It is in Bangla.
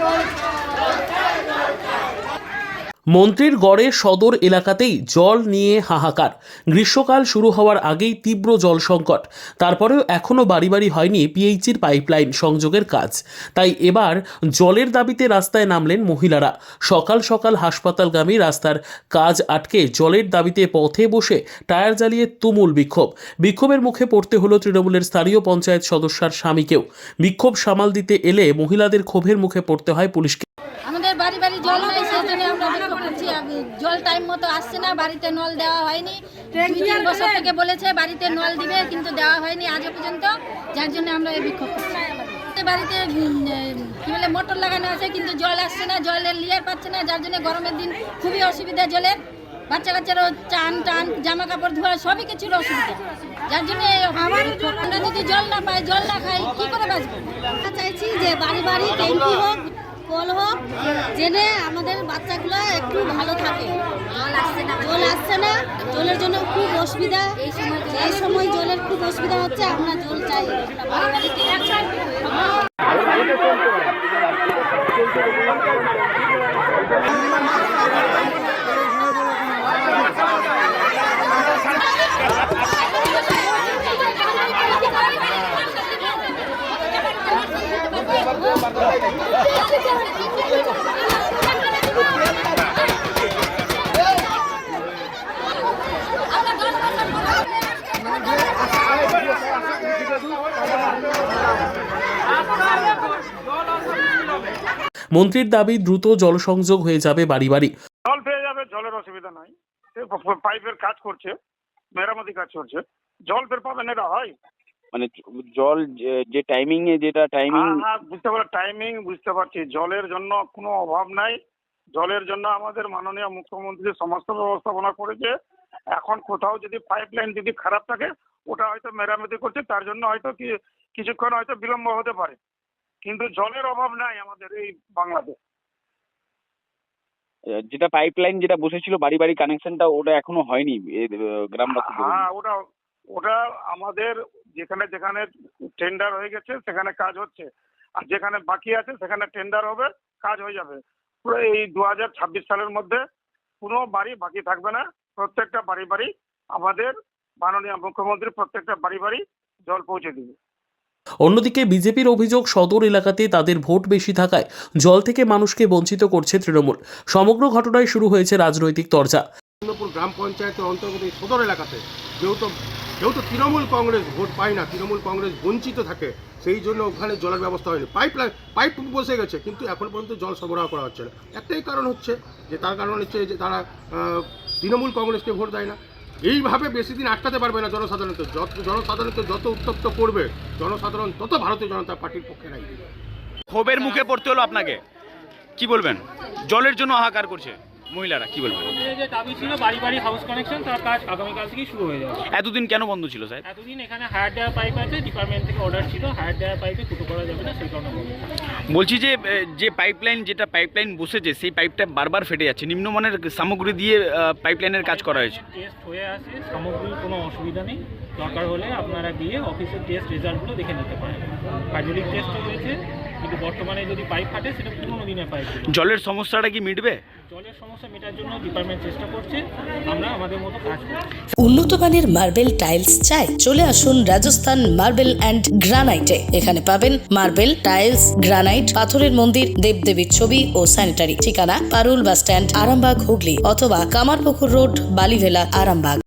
electronic মন্ত্রীর গড়ে সদর এলাকাতেই জল নিয়ে হাহাকার। গ্রীষ্মকাল শুরু হওয়ার আগেই তীব্র জল সংকট। তারপরেও এখনও বাড়ি বাড়ি হয়নি পিএইচির পাইপলাইন সংযোগের কাজ। তাই এবার জলের দাবিতে রাস্তায় নামলেন মহিলারা। সকাল সকাল হাসপাতালগামী রাস্তার কাজ আটকে জলের দাবিতে পথে বসে টায়ার জ্বালিয়ে তুমুল বিক্ষোভ। বিক্ষোভের মুখে পড়তে হলো তৃণমূলের স্থানীয় পঞ্চায়েত সদস্যার স্বামীকেও। বিক্ষোভ সামাল দিতে এলে মহিলাদের ক্ষোভের মুখে পড়তে হয় পুলিশকে। বাড়ি জল নাই সেই জন্য আমরা বিক্ষোভ করছি জল টাইম মতো আসছে না বাড়িতে নল দেওয়া হয়নি। দুই তিন বছর থেকে বলেছে বাড়িতে নল দিবে কিন্তু দেওয়া হয়নি আজও পর্যন্ত যার জন্য আমরা এই বিক্ষোভ করছি। বাড়িতে কি বলে মোটর লাগানো আছে কিন্তু জল আসছে না জলের লিয়ার পাচ্ছে না যার জন্য গরমের দিন খুবই অসুবিধা জলের। বাচ্চা কাচ্চারও চান টান জামা কাপড় ধোয়া সবই কিছুর অসুবিধা। যার জন্য আমরা যদি জল না পাই জল না খাই কি করে বাঁচবো? চাইছি যে বাড়ি বাড়ি ট্যাঙ্কি হোক কল হোক জেনে আমাদের বাচ্চাগুলো একটু ভালো থাকে। জল আসছে না। জলের জন্য খুব অসুবিধা। এই সময় জল এই সময় জলের খুব অসুবিধা হচ্ছে আমরা জল চাই। বাড়ি বাড়িতে মন্ত্রীর দাবি দ্রুত জলসংযোগ হয়ে যাবে বাড়ি বাড়ি। জল পেয়ে যাবে জলের অসুবিধা নাই। পাইপের কাজ করছে মেরামতি কাজ করছে। জল ফের পাবেন এটা হয়? মানে জল যে- টাইমিং এ যেটা টাইমিং হ্যাঁ হ্যাঁ বুঝতে পারছি টাইমিং বুঝতে পারছি। জলের জন্য কোনো অভাব নাই। জলের জন্য আমাদের মাননীয় মুখ্যমন্ত্রী সমস্ত ব্যবস্থাপনা করেছে। এখন কোথাও যদি পাইপ লাইন যদি খারাপ থাকে ওটা হয়তো মেরামতি করছে তার জন্য হয়তো কি কিছুক্ষণ হয়তো বিলম্ব হতে পারে। কিন্তু জলের অভাব নাই আমাদের এই বাংলাদেশ। যেটা পাইপলাইন যেটা বসেছিল বাড়ি বাড়ি কানেকশনটা ওটা এখনও হয়নি গ্রামবাসী হ্যাঁ ওটা ওটা আমাদের যেখানে যেখানে টেন্ডার হয়ে গেছে সেখানে কাজ হচ্ছে। আর যেখানে বাকি আছে সেখানে টেন্ডার হবে কাজ হয়ে যাবে। পুরো এই দু ছাব্বিশ সালের মধ্যে কোনো বাড়ি বাকি থাকবে না। প্রত্যেকটা বাড়ি বাড়ি আমাদের মাননীয় মুখ্যমন্ত্রী প্রত্যেকটা বাড়ি বাড়ি জল পৌঁছে দিবে। অন্যদিকে বিজেপির অভিযোগ সদর এলাকাতে তাদের ভোট বেশি থাকায় জল থেকে মানুষকে বঞ্চিত করছে তৃণমূল। সমগ্র ঘটনায় শুরু হয়েছে রাজনৈতিক তরজা। চন্দ্রপুর গ্রাম পঞ্চায়েতের অন্তর্গত এই সদর এলাকাতে যেহেতু যেহেতু তৃণমূল কংগ্রেস ভোট পায় না তৃণমূল কংগ্রেস বঞ্চিত থাকে সেই জন্য ওখানে জলের ব্যবস্থা হয়নি। পাইপ পাইপ বসে গেছে কিন্তু এখন পর্যন্ত জল সরবরাহ করা হচ্ছে না। একটাই কারণ হচ্ছে যে তার কারণ হচ্ছে যে তারা আহ, তৃণমূল কংগ্রেসকে ভোট দেয় না। এইভাবে বেশি দিন আটকাতে পারবে না জনসাধারণকে। যত জনসাধারণকে যত উত্তপ্ত করবে, জনসাধারণ তত ভারতীয় জনতা পার্টির পক্ষে নাই ক্ষোভের মুখে পড়তে হলো আপনাকে। কি বলবেন? জলের জন্য হাহাকার করছে। মহিলারা কি বলবেন? যে দাবি ছিল বাড়ি বাড়ি হাউস কানেকশন তার কাজ আগামীকাল থেকেই শুরু হয়ে যাবে। এতদিন কেন বন্ধ ছিল স্যার এতদিন এখানে হায়ার দেওয়া পাইপ আছে ডিপার্টমেন্ট থেকে অর্ডার ছিল হায়ার দেওয়া পাইপে ফুটো করা যাবে না সেই কারণে। বলছি যে যে পাইপলাইন যেটা পাইপলাইন বসেছে সেই পাইপটা বারবার ফেটে যাচ্ছে। নিম্নমানের সামগ্রী দিয়ে পাইপলাইনের কাজ করা হয়েছে। টেস্ট হয়ে আছে সামগ্রীর কোনো অসুবিধা নেই। দরকার হলে আপনারা গিয়ে অফিসের টেস্ট রেজাল্টগুলো দেখে নিতে পারেন। টেস্টও রয়েছে কিন্তু বর্তমানে যদি পাইপ ফাটে সেটা পুরোনো দিনের পাইপ জলের সমস্যাটা কি মিটবে? জলের সমস্যা মেটার জন্য ডিপার্টমেন্ট চেষ্টা করছে আমরা আমাদের মতো কাজ করছি। উন্নত মানের মার্বেল টাইলস চাই চলে আসুন রাজস্থান মার্বেল অ্যান্ড গ্রানাইটে। এখানে পাবেন মার্বেল টাইলস গ্রানাইট পাথরের মন্দির দেবদেবীর ছবি ও স্যানিটারি ঠিকানা পারুল বাস স্ট্যান্ড আরামবাগ হুগলি অথবা কামারপুকুর রোড বালিভেলা আরামবাগ।